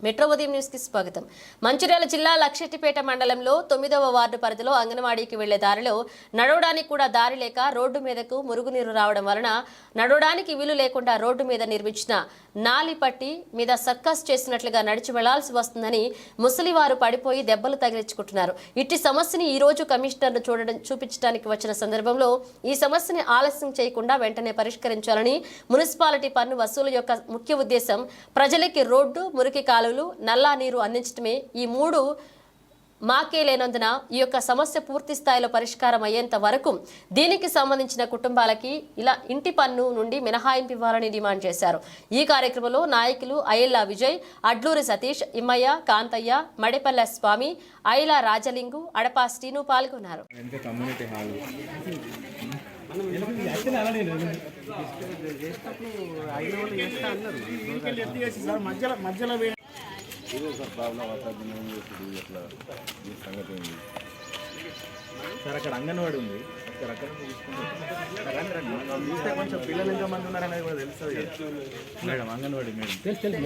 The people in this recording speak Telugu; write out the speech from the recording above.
మెట్రో ఉదయం న్యూస్కి స్వాగతం. మంచిర్యాల జిల్లా లక్షెట్టిపేట మండలంలో తొమ్మిదవ వార్డు పరిధిలో అంగన్వాడీకి వెళ్ళే దారిలో నడవడానికి కూడా దారి లేక రోడ్డు మీదకు మురుగునీరు రావడం వలన నడవడానికి వీలు లేకుండా రోడ్డు మీద నిర్మించిన నాలిపట్టి మీద సర్కస్ చేసినట్లుగా నడిచి వెళ్ళాల్సి వస్తుందని ముసలివారు పడిపోయి దెబ్బలు తగిలించుకుంటున్నారు. ఇట్టి సమస్యని ఈ రోజు కమిషనర్ను చూడడం చూపించడానికి వచ్చిన సందర్భంలో ఈ సమస్యని ఆలస్యం చేయకుండా వెంటనే పరిష్కరించాలని మున్సిపాలిటీ పన్ను వసూలు యొక్క ముఖ్య ఉద్దేశం ప్రజలకి రోడ్డు మురికి కాలు కాలువలు నల్లా నీరు అందించడమే ఈ మూడు మాకే లేనందున ఈ యొక్క సమస్య పూర్తి స్థాయిలో పరిష్కారం అయ్యేంత వరకు దీనికి సంబంధించిన కుటుంబాలకి ఇలా ఇంటి పన్ను నుండి మినహాయింపు ఇవ్వాలని డిమాండ్ చేశారు. ఈ కార్యక్రమంలో నాయకులు అయ్యల్లా విజయ్ అడ్లూరి సతీష్ ఇమ్మయ్య కాంతయ్య మడిపల్లె స్వామి అయ్యల రాజలింగు అడపా శ్రీను పాల్గొన్నారు. ఇది ఒక ప్రాబ్లం నేను ఇప్పుడు ఎట్లా ఈ సంగతి ఉంది. సార్ అక్కడ అంగన్వాడి ఉంది సార్ అక్కడ చూస్తే కొంచెం పిల్లలు ఎంతమంది ఉన్నారనేది కూడా తెలుస్తుంది మేడం అంగన్వాడి మేడం.